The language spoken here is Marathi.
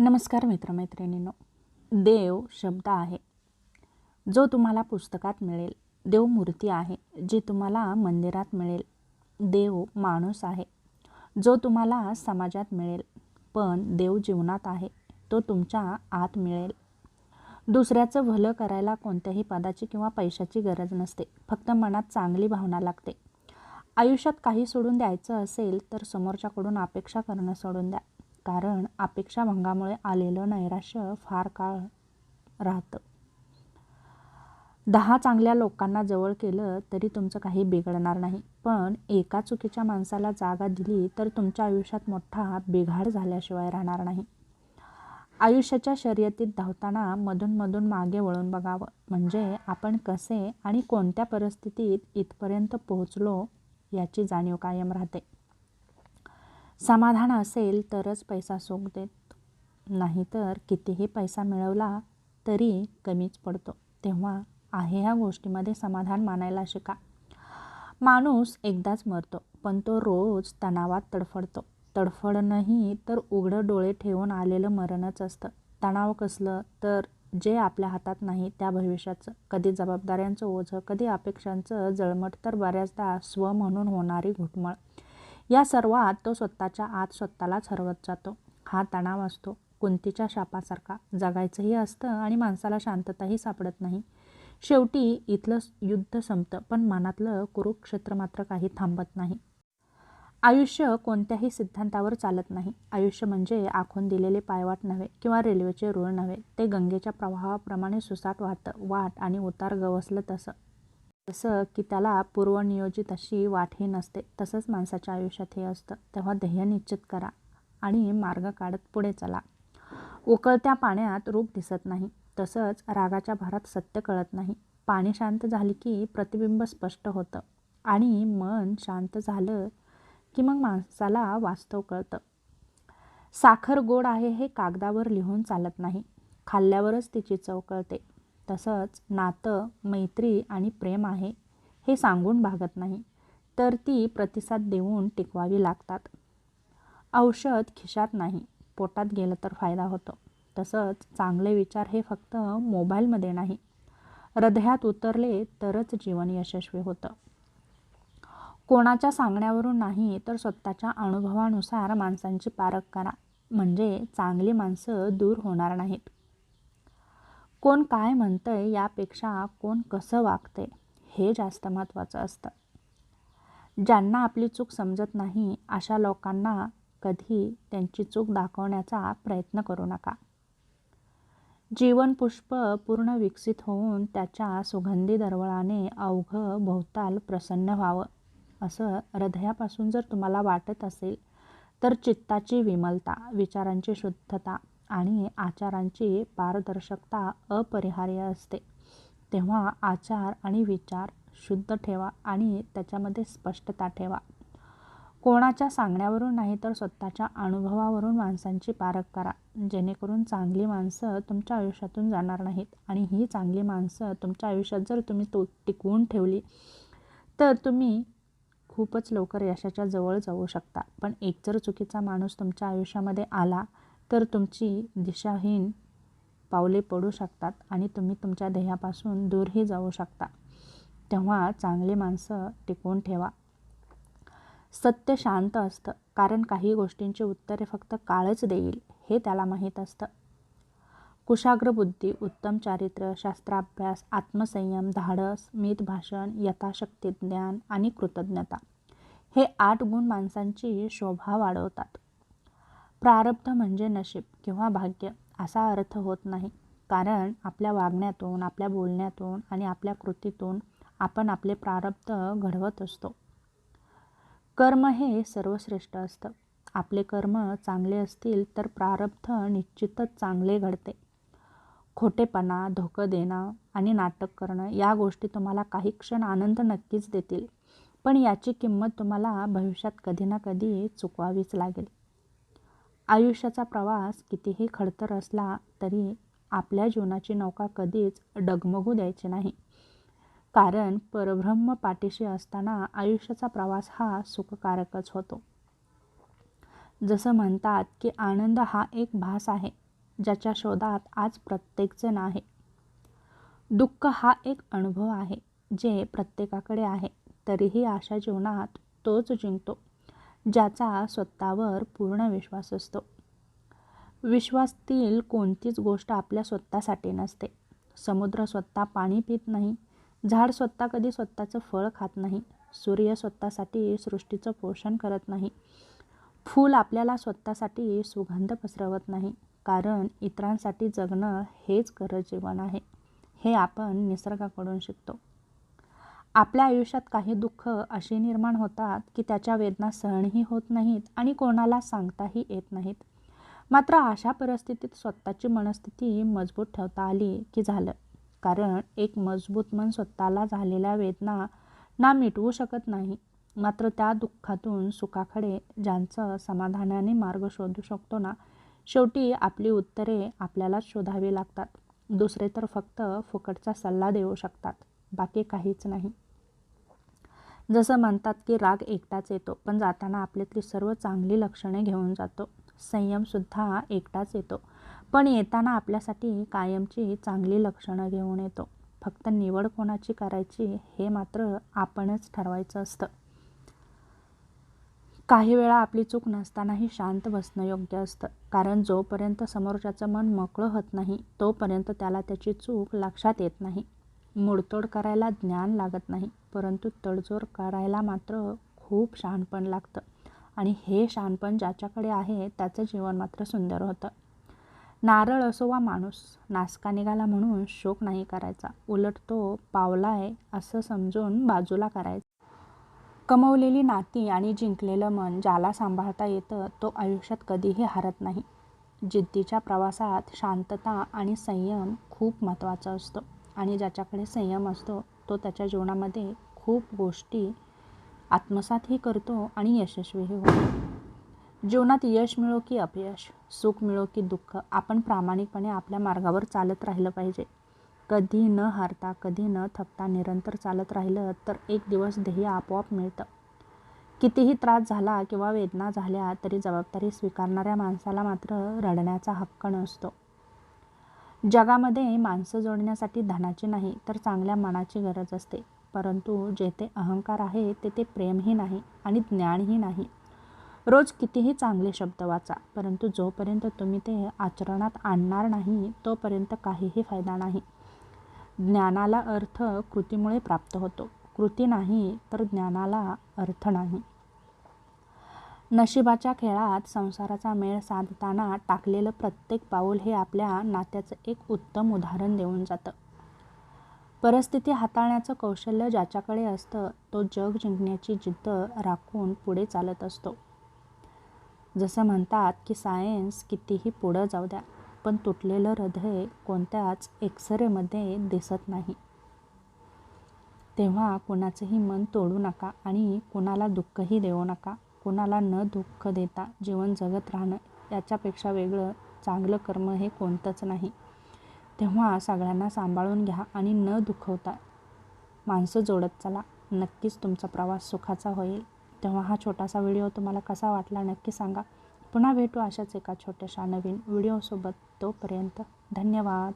नमस्कार मित्रमैत्रिणींनो. देव शब्द आहे. जो तुम्हाला पुस्तकात मिळेल देव मूर्ती आहे. जी तुम्हाला मंदिरात मिळेल देव माणूस आहे. जो तुम्हाला समाजात मिळेल पण देव जीवनात आहे तो तुमच्या आत मिळेल. दुसऱ्याचं भलं करायला कोणत्याही पदाची किंवा पैशाची गरज नसते. फक्त मनात चांगली भावना लागते. आयुष्यात काही सोडून द्यायचं असेल तर समोरच्याकडून अपेक्षा करणं सोडून द्या. कारण अपेक्षाभंगामुळे आलेलं नैराश्य फार काळ राहतं. दहा चांगल्या लोकांना जवळ केलं तरी तुमचं काही बिघडणार नाही. पण एका चुकीच्या माणसाला जागा दिली तर तुमच्या आयुष्यात मोठा बिघाड झाल्याशिवाय राहणार नाही. आयुष्याच्या शर्यतीत धावताना मधून मधून मागे वळून बघावं. म्हणजे आपण कसे आणि कोणत्या परिस्थितीत इथपर्यंत पोहोचलो याची जाणीव कायम राहते. समाधान असेल तरच पैसा सुख देत. नाहीतर कितीही पैसा मिळवला तरी कमीच पडतो. तेव्हा आहे ह्या गोष्टीमध्ये समाधान मानायला शिका. माणूस एकदाच मरतो पण तो रोज तणावात तडफडतो. तडफड नाही तर उघडं डोळे ठेवून आलेलं मरणच असतं. तणाव कसलं तर जे आपल्या हातात नाही त्या भविष्याचं. कधी जबाबदाऱ्यांचं ओझं कधी अपेक्षांचं जळमट तर बऱ्याचदा स्व म्हणून होणारी घुटमळ. या सर्वात तो स्वतःच्या आत स्वतःलाच हरवत जातो. हा तणाव असतो. कुंतीच्या शापासारखा. जगायचंही असतं आणि माणसाला शांतताही सापडत नाही. शेवटी इथलं युद्ध संपतं पण मनातलं कुरुक्षेत्र मात्र काही थांबत नाही. आयुष्य कोणत्याही सिद्धांतावर चालत नाही. आयुष्य म्हणजे आखून दिलेले पायवाट नव्हे किंवा रेल्वेचे रूळ नव्हे. ते गंगेच्या प्रवाहाप्रमाणे सुसाट वाहतं. वाट आणि उतार गवसलं तसं. जसं की त्याला पूर्वनियोजित अशी वाट हे नसते. तसंच माणसाच्या आयुष्यात हे असतं. तेव्हा ध्येय निश्चित करा आणि मार्ग काढत पुढे चला. उकळत्या पाण्यात रूप दिसत नाही. तसंच रागाच्या भारात सत्य कळत नाही. पाणी शांत झाले की प्रतिबिंब स्पष्ट होतं आणि मन शांत झालं की मग माणसाला वास्तव कळतं. साखर गोड आहे हे कागदावर लिहून चालत नाही. खाल्ल्यावरच तिची चव कळते. तसंच नातं मैत्री आणि प्रेम आहे हे सांगून भागत नाही तर ती प्रतिसाद देऊन टिकवावी लागतात. औषध खिशात नाही पोटात गेलं तर फायदा होतो. तसंच चांगले विचार हे फक्त मोबाईलमध्ये नाही. हृदयात उतरले तरच जीवन यशस्वी होतं. कोणाच्या सांगण्यावरून नाही तर स्वतःच्या अनुभवानुसार माणसांची पारख करा. म्हणजे चांगली माणसं दूर होणार नाहीत. कोण काय म्हणतंय यापेक्षा कोण कसं वागतंय हे जास्त महत्त्वाचं असतं. ज्यांना आपली चूक समजत नाही अशा लोकांना कधी त्यांची चूक दाखवण्याचा प्रयत्न करू नका. जीवनपुष्प पूर्ण विकसित होऊन त्याच्या सुगंधी दरवळाने अवघं भोवताल प्रसन्न व्हावं असं हृदयापासून जर तुम्हाला वाटत असेल तर चित्ताची विमलता विचारांची शुद्धता आणि आचारांची पारदर्शकता अपरिहार्य असते. तेव्हा आचार आणि विचार शुद्ध ठेवा आणि त्याच्यामध्ये स्पष्टता ठेवा. कोणाच्या सांगण्यावरून नाही तर स्वतःच्या अनुभवावरून माणसांची पारख करा. जेणेकरून चांगली माणसं तुमच्या आयुष्यातून जाणार नाहीत आणि ही चांगली माणसं तुमच्या आयुष्यात जर तुम्ही तो टिकवून ठेवली तर तुम्ही खूपच लवकर यशाच्या जवळ जाऊ शकता. पण एक जर चुकीचा माणूस तुमच्या आयुष्यामध्ये आला तर तुमची दिशाहीन पावले पडू शकतात आणि तुम्ही तुमच्या ध्येयापासून दूरही जाऊ शकता. तेव्हा चांगली माणसं टिकवून ठेवा. सत्य शांत असतं कारण काही गोष्टींची उत्तरे फक्त काळच देईल हे त्याला माहीत असतं. कुशाग्र बुद्धी उत्तम चारित्र्य शास्त्राभ्यास आत्मसंयम धाडस मित भाषण यथाशक्ती ज्ञान आणि कृतज्ञता हे आठ गुण माणसांची शोभा वाढवतात. प्रारब्ध म्हणजे नशीब किंवा भाग्य असा अर्थ होत नाही. कारण आपल्या वागण्यातून आपल्या बोलण्यातून आणि आपल्या कृतीतून आपण आपले प्रारब्ध घडवत असतो. कर्म हे सर्वश्रेष्ठ असतं. आपले कर्म चांगले असतील तर प्रारब्ध निश्चितच चांगले घडते. खोटेपणा धोकं देणं आणि नाटक करणं या गोष्टी तुम्हाला काही क्षण आनंद नक्कीच देतील. पण याची किंमत तुम्हाला भविष्यात कधी ना कधी चुकवावीच लागेल. आयुष्याचा प्रवास कितीही खडतर असला तरी आपल्या जीवनाची नौका कधीच डगमगू द्यायची नाही. कारण परब्रह्म पाठीशी असताना आयुष्याचा प्रवास हा सुखकारकच होतो. जसं म्हणतात की आनंद हा एक भास आहे ज्याच्या शोधात आज प्रत्येकजण आहे. दुःख हा एक अनुभव आहे जे प्रत्येकाकडे आहे तरीही अशा जीवनात तोच जिंकतो. ज्याचा स्वतःवर पूर्ण विश्वास असतो. विश्वासतील कोणतीच गोष्ट आपल्या स्वतःसाठी नसते. समुद्र स्वतः पाणी पित नाही. झाड स्वतः कधी स्वतःचं फळ खात नाही. सूर्य स्वतःसाठी सृष्टीचं पोषण करत नाही. फूल आपल्याला स्वतःसाठी सुगंध पसरवत नाही. कारण इतरांसाठी जगणं हेच खरं जीवन आहे. हे आपण निसर्गाकडून शिकतो. आपल्या आयुष्यात काही दुःख अशी निर्माण होतात की त्याच्या वेदना सहनही होत नाहीत आणि कोणाला सांगताही येत नाहीत. मात्र अशा परिस्थितीत स्वतःची मनस्थिती मजबूत ठेवता आली की झालं. कारण एक मजबूत मन स्वतःला झालेल्या वेदना ना मिटवू शकत नाही. मात्र त्या दुःखातून सुखाकडे ज्यांचं समाधानाने मार्ग शोधू शकतो ना शेवटी आपली उत्तरे आपल्यालाच शोधावी लागतात. दुसरे तर फक्त फुकटचा सल्ला देऊ शकतात. बाकी काहीच नाही. जसं म्हणतात की राग एकटाच येतो पण जाताना आपल्यातली सर्व चांगली लक्षणे घेऊन जातो. संयमसुद्धा एकटाच येतो. पण येताना आपल्यासाठी कायमची चांगली लक्षणं घेऊन येतो. फक्त निवड कोणाची करायची हे मात्र आपणच ठरवायचं असतं. काही वेळा आपली चूक नसतानाही शांत बसणं योग्य असतं. कारण जोपर्यंत समोरच्याचं मन मोकळं होत नाही तोपर्यंत त्याला त्याची चूक लक्षात येत नाही. मुडतोड करायला ज्ञान लागत नाही परंतु तडजोड करायला मात्र खूप शहाणपण लागतं. आणि हे शहाणपण ज्याच्याकडे आहे त्याचं जीवन मात्र सुंदर होतं. नारळ असो वा माणूस नासका निघाला म्हणून शोक नाही करायचा. उलट तो पावलाय असं समजून बाजूला करायचा. कमवलेली नाती आणि जिंकलेलं मन ज्याला सांभाळता येतं तो आयुष्यात कधीही हारत नाही. जिद्दीच्या प्रवासात शांतता आणि संयम खूप महत्त्वाचा असतो. आणि ज्याच्याकडे संयम असतो तो त्याच्या जीवनामध्ये खूप गोष्टी आत्मसातही करतो आणि यशस्वीही होतो. जीवनात यश मिळो की अपयश सुख मिळो की दुःख आपण प्रामाणिकपणे आपल्या मार्गावर चालत राहिलं पाहिजे. कधी न हारता कधी न थकता निरंतर चालत राहिलं तर एक दिवस ध्येय आपोआप मिळतं. कितीही त्रास झाला किंवा वेदना झाल्या तरी जबाबदारी स्वीकारणाऱ्या माणसाला मात्र रडण्याचा हक्क नसतो. जगामध्ये माणसं जोडण्यासाठी धनाची नाही तर चांगल्या मनाची गरज असते. परंतु जेथे अहंकार आहे तेथे प्रेमही नाही आणि ज्ञानही नाही. रोज कितीही चांगले शब्द वाचा परंतु जोपर्यंत तुम्ही ते आचरणात आणणार नाही तोपर्यंत काहीही फायदा नाही. ज्ञानाला अर्थ कृतीमुळे प्राप्त होतो. कृती नाही तर ज्ञानाला अर्थ नाही. नशिबाच्या खेळात संसाराचा मेळ साधताना टाकलेलं प्रत्येक पाऊल हे आपल्या नात्याचं एक उत्तम उदाहरण देऊन जातं. परिस्थिती हाताळण्याचं कौशल्य ज्याच्याकडे असतं तो जग जिंकण्याची जिद्द राखून पुढे चालत असतो. जसं म्हणतात की सायन्स कितीही पुढं जाऊ द्या पण तुटलेलं हृदय कोणत्याच एक्सरेमध्ये दिसत नाही. तेव्हा कोणाचंही मन तोडू नका आणि कुणाला दुःखही देऊ नका. कोणाला न दुःख देता जीवन जगत राहणं याच्यापेक्षा वेगळं चांगलं कर्म हे कोणतंच नाही. तेव्हा सगळ्यांना सांभाळून घ्या आणि न दुखवता माणसं जोडत चला. नक्कीच तुमचा प्रवास सुखाचा होईल. तेव्हा हा छोटासा व्हिडिओ तुम्हाला कसा वाटला नक्की सांगा. पुन्हा भेटू अशाच एका छोट्याशा नवीन व्हिडिओसोबत. तोपर्यंत धन्यवाद.